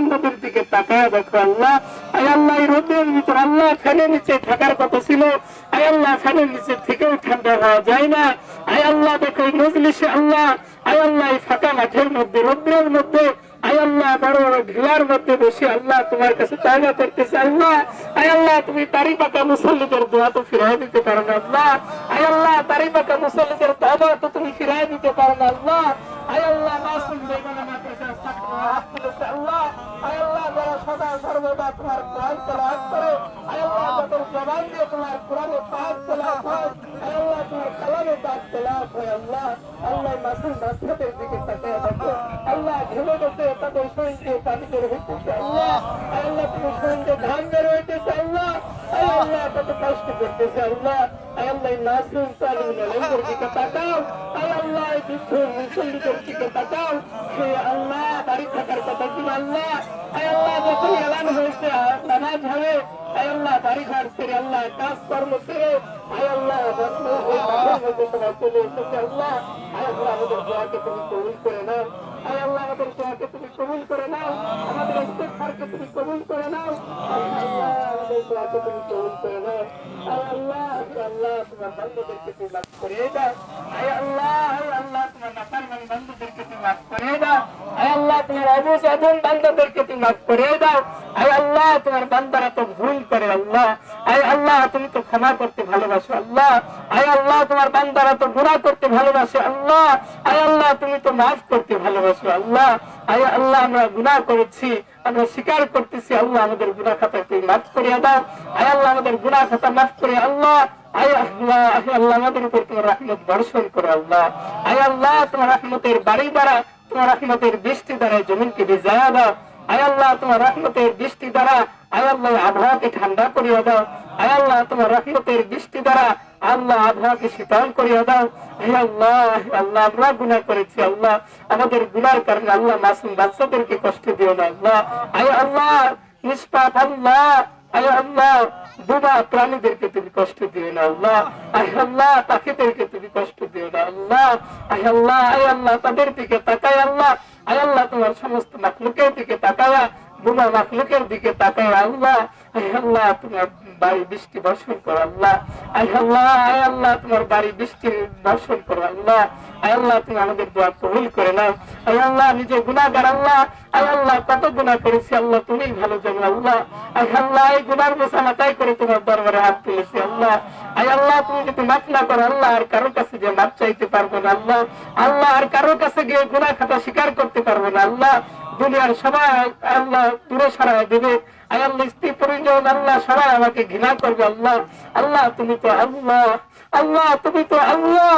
বান্দাদের দিকে তাকায় দেখো আল্লাহ। আয় আল্লাহ রোদের ভিতর আল্লাহ ফ্যানের নিচে থাকার কথা ছিল। আয় আল্লাহ, ফ্যানের নিচে থেকেও ঠান্ডা হওয়া যায় না। আয় আল্লাহ, দেখো মজলিসে আল্লাহ। আয় আল্লাহ ফাঁকা মাঠের মধ্যে, রৌদ্রের মধ্যে। বড় ঢিলার মধ্যে বসে আল্লাহ তোমার কাছে করতেছে আল্লাহ। তুমি মুসল্লিদের দোয়া তো ফিরাই দিতে পারো না আল্লাহ। আয় আল্লাহ মুসল্লিদের তো তুমি ফিরাই দিতে পারো না আল্লাহ। আল্লাহ তাদের জবান দিয়ে ধান বের হইতেছে আল্লাহ আল্লাহ কষ্ট করতেছে আল্লাহ আল্লাহ মাসুম তালিম আলমদের দিকে আল্লাহ এই বৃদ্ধ মুসল্লিদের দিকে তাকাও হে আল্লাহ বাড়ি থাকার কথা কি আল্লাহ? আল্লাহ যখন এলান হয়েছে আয় আল্লাহ বাড়ি ঘর ছেড়ে আল্লাহ কাজ কর্ম ছেড়ে আয় আল্লাহ হয়ে তোমার চলে এসেছে আল্লাহ আয় আল্লাহ আমাদের দোয়াকে তুমি কবুল করে নাও আয় আল্লাহ আমাদের দোয়াকে তুমি কবুল করে নাও আমাদের ইস্তেগফারকে তুমি কবুল করে নাও আল্লাহ আমাদের দোয়াকে তুমি কবুল করে নাও আয় আল্লাহ আল্লাহ তোমার বান্দাদেরকে তুমি মাফ তুমি মাফ করে দাও আয় আল্লাহ তোমার বান্দারা তো ভুল করে আল্লাহ, আয় আল্লাহ, তুমি তো ক্ষমা করতে ভালোবাসো আল্লাহ। আয় আল্লাহ, তোমার বান্দারা তো গুনাহ করতে ভালোবাসে আল্লাহ। আয় আল্লাহ, তুমি তো মাফ করতে ভালোবাসো আল্লাহ। আয় আল্লাহ, আমরা গুনাহ করেছি, আমরা স্বীকার করতেছি, আল্লাহ আমাদের গুনাহ খাতা তুমি মাফ করিয়া দাও। আয় আল্লাহ, আমাদের গুনাহ খাতা মাফ করে আল্লাহ। আয় আল্লাহ আয় আল্লাহ, আমাদের উপর তোমার রহমত বর্ষণ করো আল্লাহ। আয় আল্লাহ, তোমার রহমতের বাড়ি দ্বারা, তোমার রহমতের বৃষ্টি দ্বারা জমিনকে ভিজায়া দাও। আয় আল্লাহ, তোমার রহমতের বৃষ্টি দ্বারা, আয় আল্লাহ, আবহাওয়াকে ঠান্ডা করিয়া দাও। আয় আল্লাহ, তোমার রহমতের বৃষ্টি দ্বারা, আল্লাহ আবহাওয়াকে শীতল করিয়া দাও। হে আল্লাহ আল্লাহ, আমরা গুণা করেছি, আল্লাহ। আমাদের গুণার কারণে আল্লাহ মাসুম বাচ্চাদেরকে কষ্ট দিও না, আল্লাহ। আয় আল্লাহ, নিষ্পাপ আল্লাহ। আয় আল্লাহ বোবা প্রাণীদেরকে তুমি কষ্ট দিও না, আল্লাহ। আয় আল্লাহ, পাখিদেরকে তুমি কষ্ট দিও না, আল্লাহ। আয় আল্লাহ আয় আল্লাহ, তাদের দিকে তাকায়, আল্লাহ। আয় আল্লাহ, তোমার সমস্ত নাকলুকের দিকে তাকায়া বোমা নাকলুকের দিকে তাকায়, আল্লাহ। আল্লাহ তোমার বাড়ি বৃষ্টি বর্ষণ করো, আল্লাহ। আল্লাহ আয় আল্লাহ তোমার বাড়ি বৃষ্টি বর্ষণ করো, আল্লাহ। আয় আল্লাহ তুমি আমাদের দোয়া কবুল করে নাও। আয় আল্লাহ নিজে গুণাগার আল্লাহ। আয় আল্লাহ কত গুণা করেছি, আল্লাহ তুমি ভালো জানো, আল্লাহ। আয় আল্লাহ এই গুনার বোঝা মাথায় করে তোমার দরবারে হাত তুলেছি, আল্লাহ। আয় আল্লাহ তুমি যদি মাফ না করো, আল্লাহ, আর কারোর কাছে যে মাপ চাইতে পারব না, আল্লাহ। আল্লাহ, আর কারোর কাছে গিয়ে গুণা খাতা স্বীকার করতে পারব না, আল্লাহ। দুনিয়ার সবাই আল্লাহ দূরে সরাই দেবে। আয় আল্লাহ, স্ত্রী পরিজন, আল্লাহ সবাই আমাকে ঘৃণা করবে, আল্লাহ। আল্লাহ, তুমি তো আল্লাহ। আল্লাহ, তুমি তো আল্লাহ।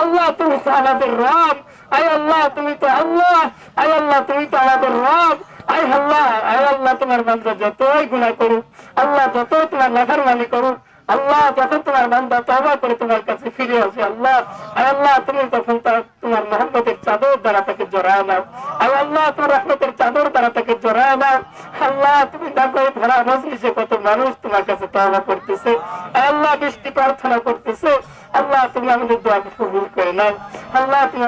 আল্লাহ, তুমি তো আমাদের রব। আয় আল্লাহ, তুমি তো আল্লাহ। আয় আল্লাহ, তুমি তো আমাদের রব। আয় আল্লাহ আয় আল্লাহ, তোমার বান্দা যতই গুণা করুক, আল্লাহ যতই তোমার লাখার মানি করুক আল্লাহ, যখন তোমার বান্দা তবা করে তোমার কাছে ফিরে আসে, আল্লাহ আয় আল্লাহ, তুমি তখন তোমার মোহাম্মতের চাদর দ্বারা তাকে জড়ায় নাও আয় আল্লাহ, তোমার রহমতের চাদর দ্বারা তাকে জড়ায় নাও, আল্লাহ, তুমি দেখো ভরা মজলিসে কত মানুষ তোমার কাছে তবা করতেছে আল্লাহ, বৃষ্টি প্রার্থনা করতেছে, আল্লাহ, তুমি আমাদের দোয়া কবুল করে নাও, আল্লাহ, তুমি